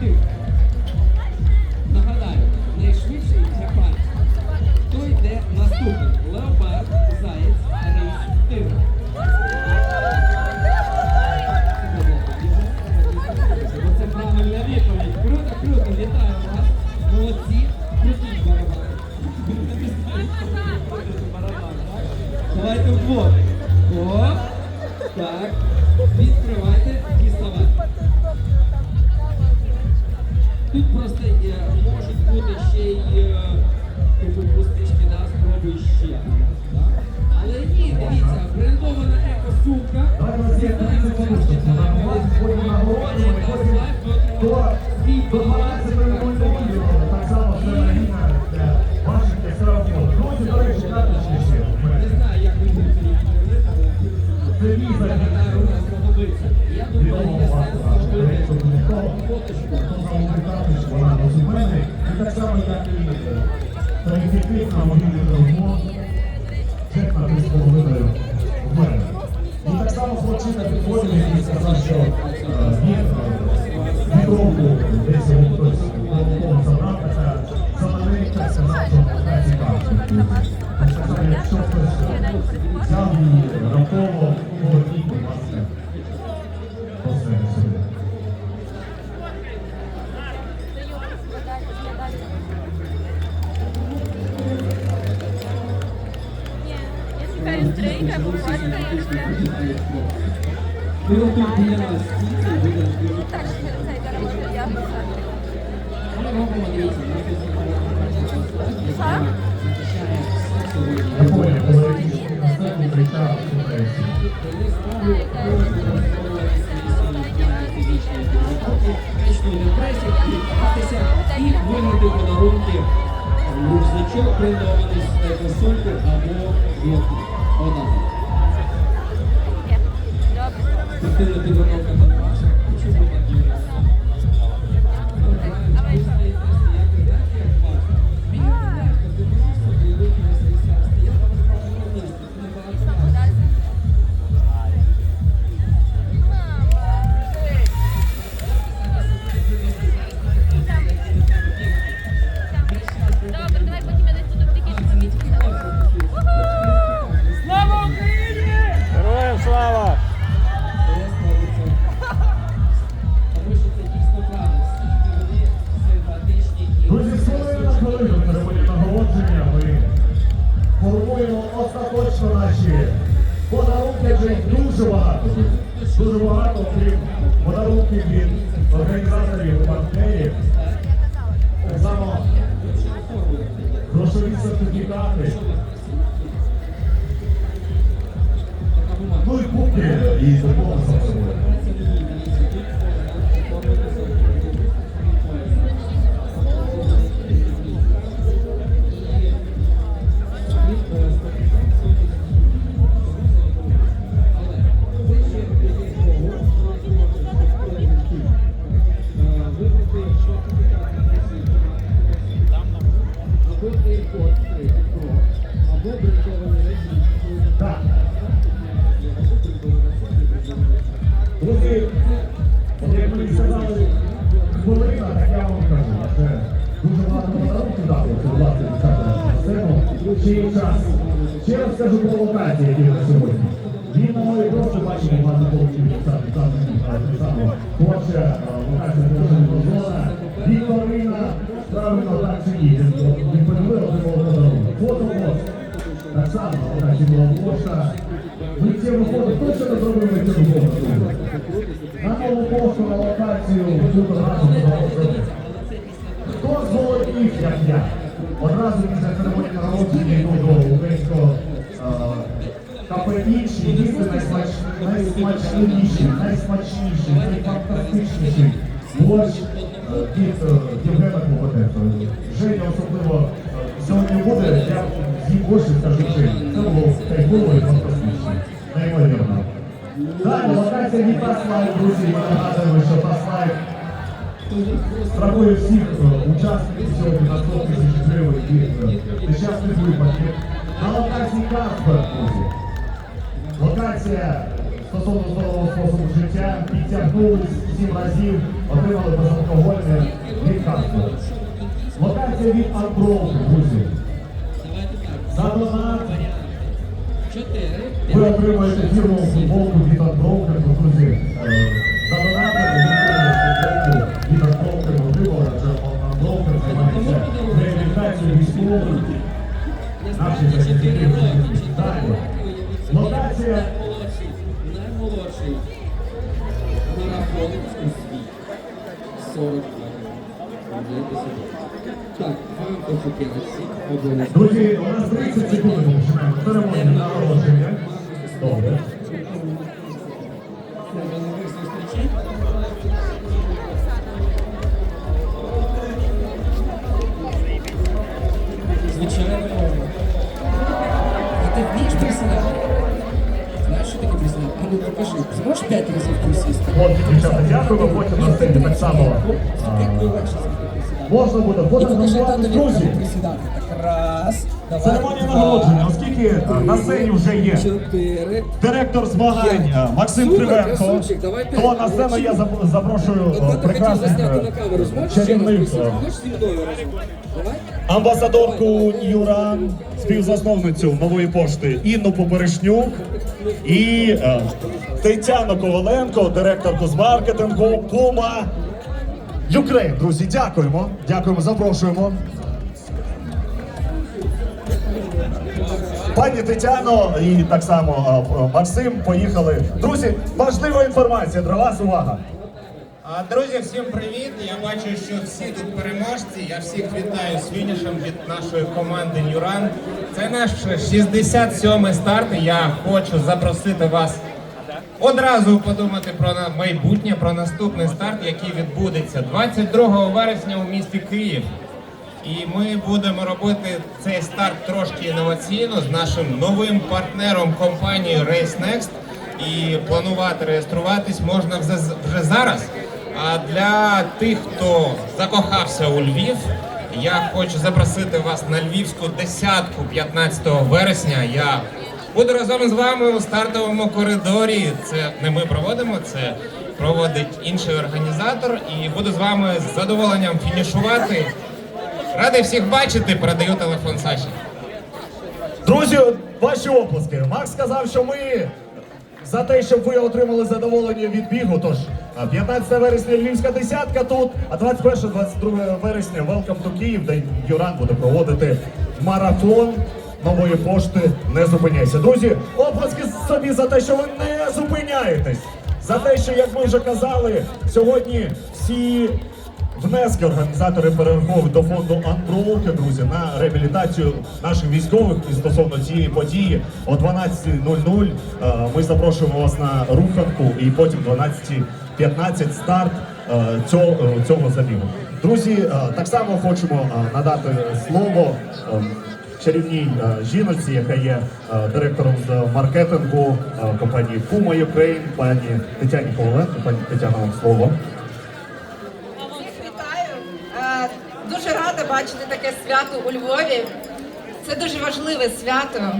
two. і винити подарунки рюкзачок брендований з сумку або вірку. Одна. Merci. Merci. ситуація, які на сьогодні. Він, на мою думку, бачить багато хлопців саме хоче, локація положена зона. Вікторина правильно так чи ні. Він подивив отримав подарунок. Фото так само локація була площа. Ми цього ходу точно не зробили цього ходу. На нову пошту на локацію цю разу. Хто з як я? Одразу після церемонії народження йду до українського е, та капельніші, їсти найсмачніші, найсмачніші, найфантастичніші. Борщ від Євгена Кугатенко. Женя особливо сьогодні буде, я з'їм борщ скажу Жені. Це було тайково і фантастичне. Неймовірно. Далі, локація не паслайв, друзі, ми нагадуємо, що паслайв страхує всіх учасників сьогодні на 100 тисяч гривень від нещасних випадків. На локації Каспер, друзі. Локація стосовно здорового способу життя підтягнулись сім разів, отримали безалкогольне лікарство. Локація від Андроу, друзі. За донат ви отримаєте фірму футболку від Андрону, друзі. За донат ви від Андрону отримали, адже Андрону займається реабілітацією військовою. Наші захисники. Дякую. Локація Наймолодший. Наймолодший. Марафон у світі. 40 років. Так, вам. Обов'язково. Друзі, у нас 30 секунд Перемоги на оголошення. Добре. Друзі, присідати. Так, раз, церемонія нагородження, оскільки а, на сцені вже є директор змагань Максим Кривенко, то на сцену я запрошую прекрасних раз чарівних? Давай. амбасадорку Ньюран, співзасновницю нової пошти Інну Поперешнюк і е, Тетяну Коваленко, директорку з маркетингу Пума Юкрейн. Друзі, дякуємо. Дякуємо, запрошуємо. Пані Тетяно і так само Максим поїхали. Друзі, важлива інформація для вас. Увага! Друзі, всім привіт! Я бачу, що всі тут переможці. Я всіх вітаю з фінішем від нашої команди Нюран. Це наш 67-й старт. Я хочу запросити вас одразу подумати про майбутнє, про наступний старт, який відбудеться 22 вересня у місті Київ. І ми будемо робити цей старт трошки інноваційно з нашим новим партнером компанією Race Next. І планувати реєструватись можна вже зараз. А для тих, хто закохався у Львів, я хочу запросити вас на львівську десятку 15 вересня. Я буду разом з вами у стартовому коридорі. Це не ми проводимо, це проводить інший організатор. І буду з вами з задоволенням фінішувати. Радий всіх бачити, передаю телефон Саші. Друзі, ваші оплески. Макс сказав, що ми за те, щоб ви отримали задоволення від бігу. Тож 15 вересня Львівська десятка тут, а 21-22 вересня Welcome to Київ, де Юран буде проводити марафон нової пошти. Не зупиняйся. Друзі, оплески собі за те, що ви не зупиняєтесь. За те, що, як ми вже казали, сьогодні всі Внески організатори перераховують до фонду Unbroken, друзі, на реабілітацію наших військових і стосовно цієї події о 12.00 е, ми запрошуємо вас на руханку і потім 12.15 старт е, цього, е, цього забігу. Друзі, так само хочемо надати слово чарівній е, жіночці, яка є е, директором з маркетингу е, компанії Puma Ukraine, пані Тетяні Коваленко. Пані Тетяна, вам слово. Дуже рада бачити таке свято у Львові. Це дуже важливе свято.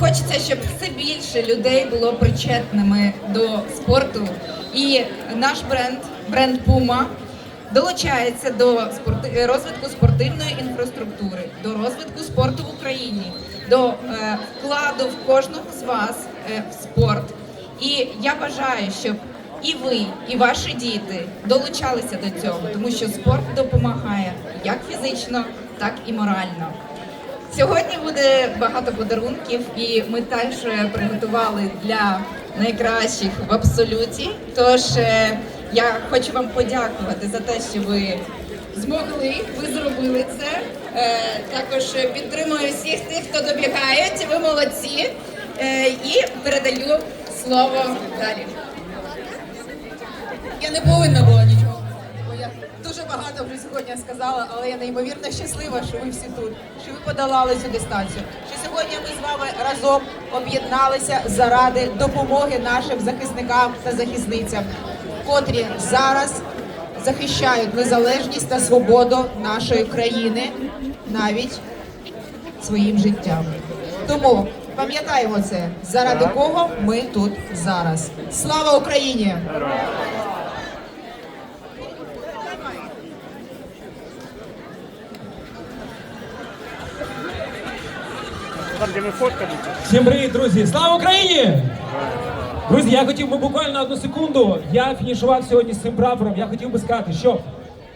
Хочеться, щоб все більше людей було причетними до спорту. І наш бренд, бренд Puma, долучається до спорти- розвитку спортивної інфраструктури, до розвитку спорту в Україні, до е, вкладу в кожного з вас е, в спорт. І я бажаю, щоб і ви, і ваші діти долучалися до цього, тому що спорт допомагає як фізично, так і морально. Сьогодні буде багато подарунків, і ми теж е, приготували для найкращих в абсолюті. Тож е, я хочу вам подякувати за те, що ви змогли, ви зробили це. Е, Також підтримую всіх тих, хто добігають. Ви молодці. Е, І передаю слово далі. Я не повинна була нічого. Бо я дуже багато вже сьогодні сказала, але я неймовірно щаслива, що ви всі тут, що ви подолали цю дистанцію. Що сьогодні ми з вами разом об'єдналися заради допомоги нашим захисникам та захисницям, котрі зараз захищають незалежність та свободу нашої країни навіть своїм життям. Тому пам'ятаємо це, заради кого ми тут зараз. Слава Україні! Всім привіт, друзі! Слава Україні! Друзі, я хотів би буквально одну секунду. Я фінішував сьогодні з цим прапором. Я хотів би сказати, що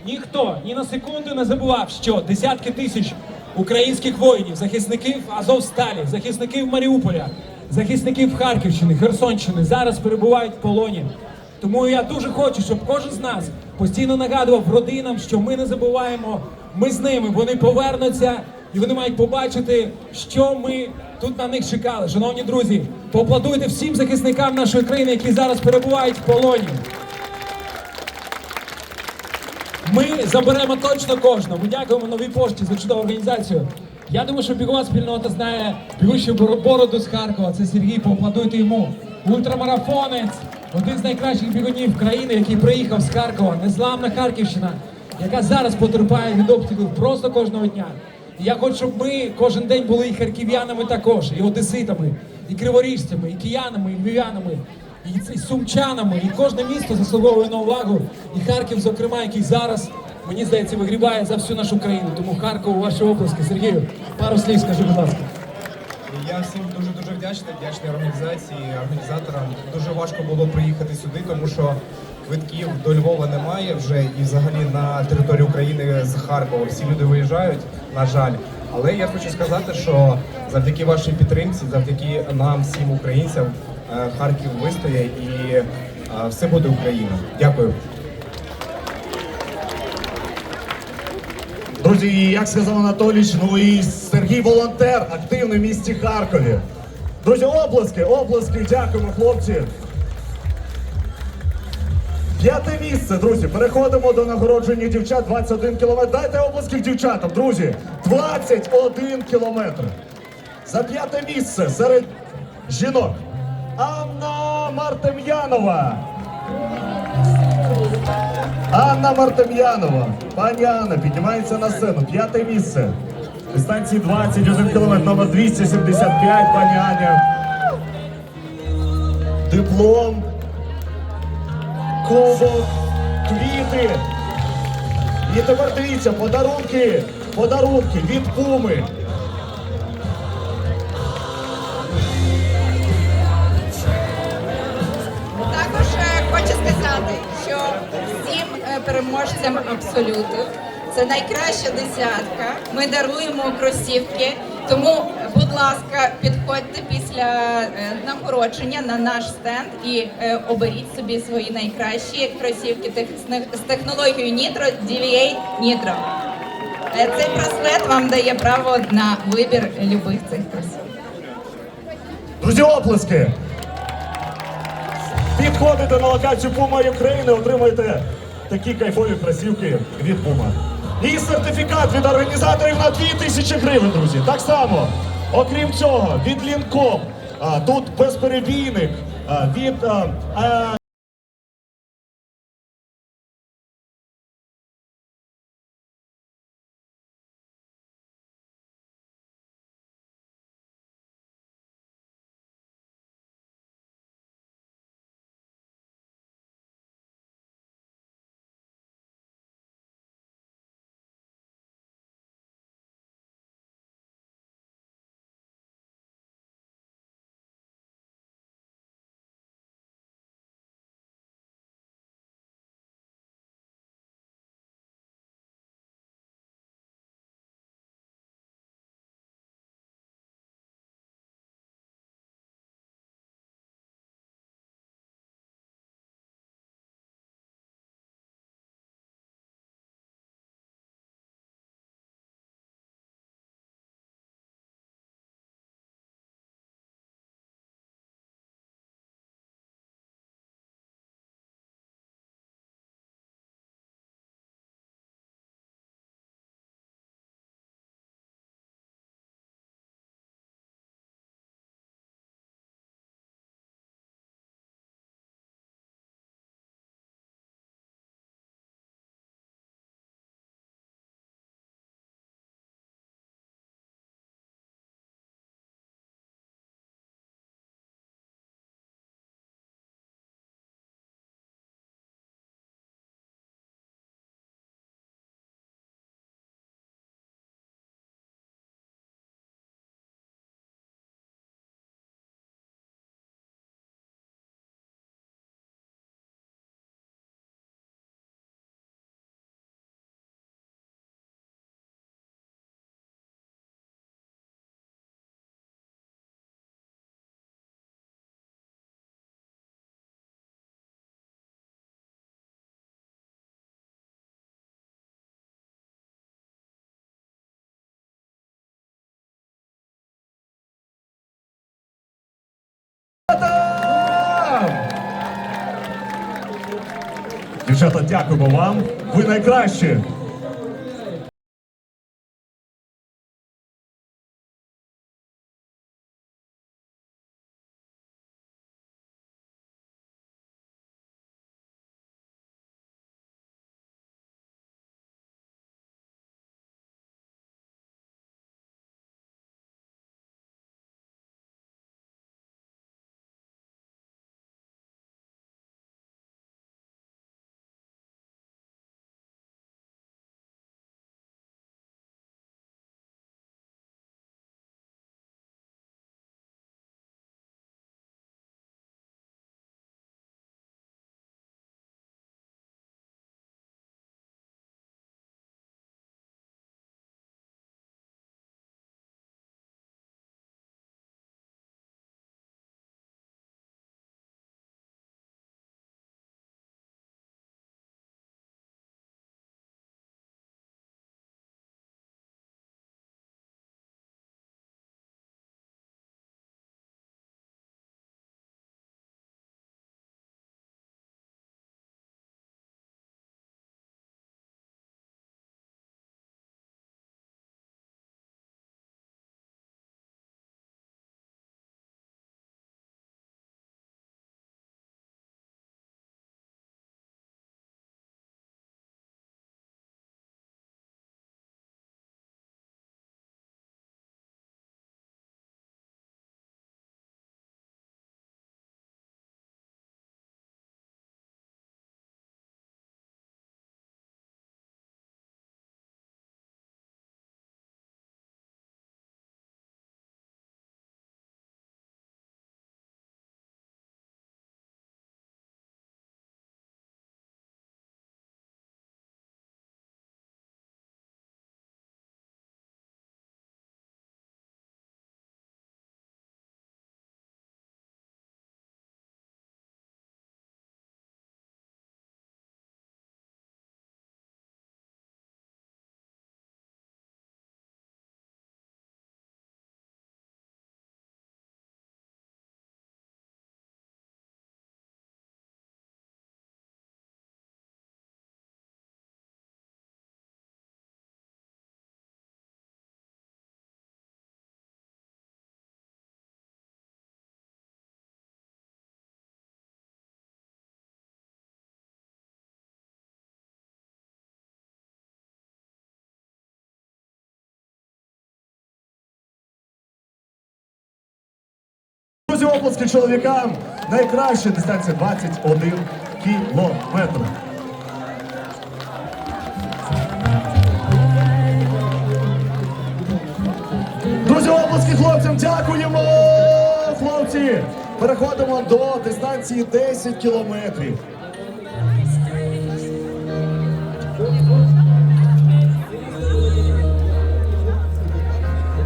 ніхто ні на секунду не забував, що десятки тисяч українських воїнів, захисників Азовсталі, захисників Маріуполя, захисників Харківщини, Херсонщини зараз перебувають в полоні. Тому я дуже хочу, щоб кожен з нас постійно нагадував родинам, що ми не забуваємо, ми з ними, вони повернуться і вони мають побачити, що ми тут на них чекали. Шановні друзі, поаплодуйте всім захисникам нашої країни, які зараз перебувають в полоні. Ми заберемо точно кожного. Ми дякуємо новій пошті за чудову організацію. Я думаю, що бігова спільнота знає бігущу Бор- бороду з Харкова. Це Сергій, поаплодуйте йому. Ультрамарафонець, один з найкращих бігунів країни, який приїхав з Харкова, незламна Харківщина, яка зараз потерпає від обстрілів просто кожного дня. Я хочу, щоб ми кожен день були і харків'янами також, і одеситами, і криворіжцями, і киянами, і львів'янами, і і сумчанами, і кожне місто заслуговує на увагу. І Харків, зокрема, який зараз, мені здається, вигрібає за всю нашу країну. Тому Харкову ваші оплески. Сергію, пару слів скажи, будь ласка. Я всім дуже дуже вдячний, вдячний організації, організаторам. Дуже важко було приїхати сюди, тому що квитків до Львова немає вже і взагалі на територію України з Харкова. Всі люди виїжджають, на жаль. Але я хочу сказати, що завдяки вашій підтримці, завдяки нам, всім українцям, е, Харків вистоє і е, все буде Україна. Дякую. Друзі, як сказав Анатолійович, ну і Сергій волонтер, активний в місті Харкові. Друзі, оплески, оплески, дякуємо, хлопці. П'яте місце, друзі. Переходимо до нагородження дівчат 21 кілометр. Дайте оплески дівчатам, друзі. 21 кілометр. За п'яте місце серед жінок. Анна Мартем'янова. Анна Мартем'янова. Пані Анна піднімається на сцену. П'яте місце. Дистанції 21 км, номер 275, пані Аня. Диплом. Кубок, квіти. І тепер дивіться, подарунки, подарунки від Пуми. Також е, хочу сказати, що всім е, переможцям абсолюту це найкраща десятка. Ми даруємо кросівки. Тому, будь ласка, підходьте після е, нагородження на наш стенд і е, оберіть собі свої найкращі кросівки з технологією Nitro DVA Nitro. Цей браслет вам дає право на вибір любих цих кросівок. Друзі, оплески! Підходите на локацію Puma України, отримуєте такі кайфові кросівки від Puma. І сертифікат від організаторів на 2000 гривень, друзі. Так само, окрім цього, від Лінком, тут безперебійник, від Дівчата, дякуємо вам. Ви найкращі. Друзі, оплески чоловікам. Найкраща дистанція 21 кілометр. Друзі, оплески хлопцям, дякуємо! Хлопці! Переходимо до дистанції 10 кілометрів.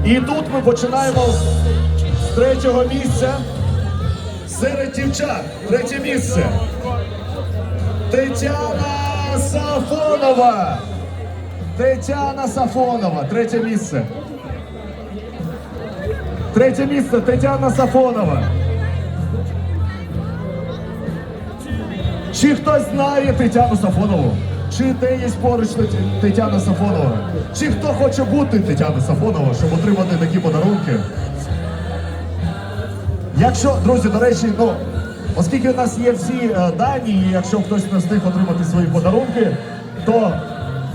І тут ми починаємо третього місця. Серед дівчат. Третє місце. Тетяна Сафонова. Тетяна Сафонова. Третє місце. Третє місце Тетяна Сафонова. Чи хтось знає Тетяну Сафонову? Чи де є поруч Тетяна Сафонова? Чи хто хоче бути Тетяна Сафонова, щоб отримати такі подарунки? Якщо, друзі, до речі, ну, оскільки у нас є всі е, дані, і якщо хтось не встиг отримати свої подарунки, то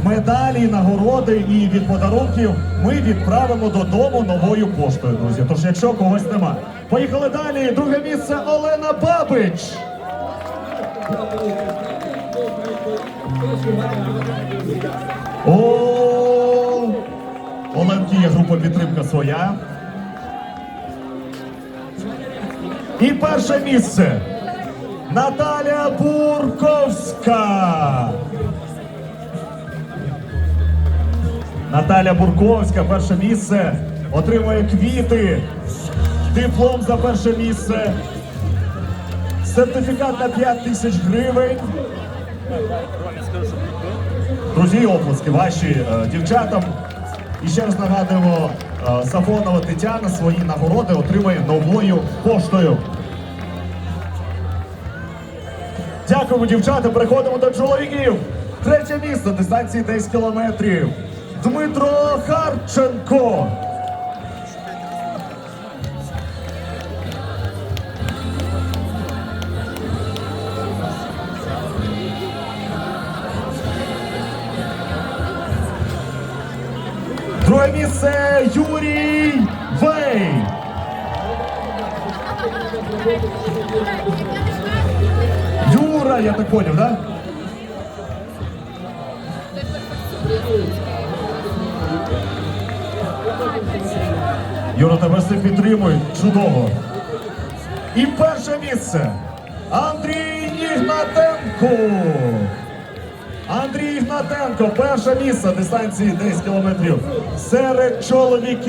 медалі, нагороди і від подарунків ми відправимо додому новою поштою, друзі. Тож, якщо когось нема. Поїхали далі. Друге місце Олена Бабич. О, Оленки є група підтримка своя. І перше місце Наталя Бурковська. Наталя Бурковська, перше місце, отримує квіти, диплом за перше місце, сертифікат на 5 тисяч гривень. Друзі, оплески ваші е, дівчатам. І ще раз нагадуємо, е, Сафонова Тетяна свої нагороди отримує новою поштою. Дякуємо, дівчата. Переходимо до чоловіків. Третє місце дистанції 10 кілометрів. Дмитро Харченко. Юра, я так понял, да? Юра, тебе всі підтримують. Чудово. І перше місце. Андрій Ігнатенко. Андрій Ігнатенко, перше місце дистанції 10 кілометрів. Серед чоловіків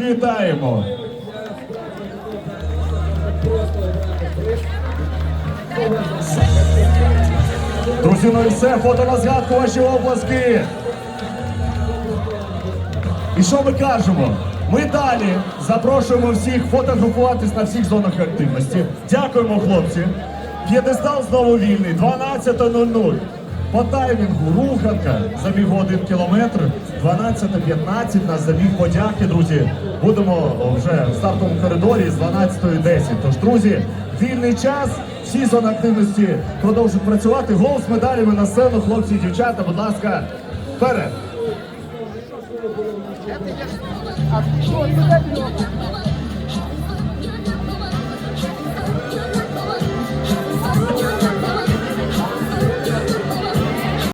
вітаємо. Друзі, ну і все, фото на згадку ваші обласки. І що ми кажемо? Ми далі запрошуємо всіх фотографуватись на всіх зонах активності. Дякуємо, хлопці. П'єдестал знову вільний, 12.00. По таймінгу руханка забіг один кілометр, 12.15 нас забіг подяки, друзі. Будемо вже в стартовому коридорі з 12.10. Тож, друзі, вільний час, всі зони активності продовжують працювати. Гол з медалями на сцену, хлопці і дівчата, будь ласка, вперед!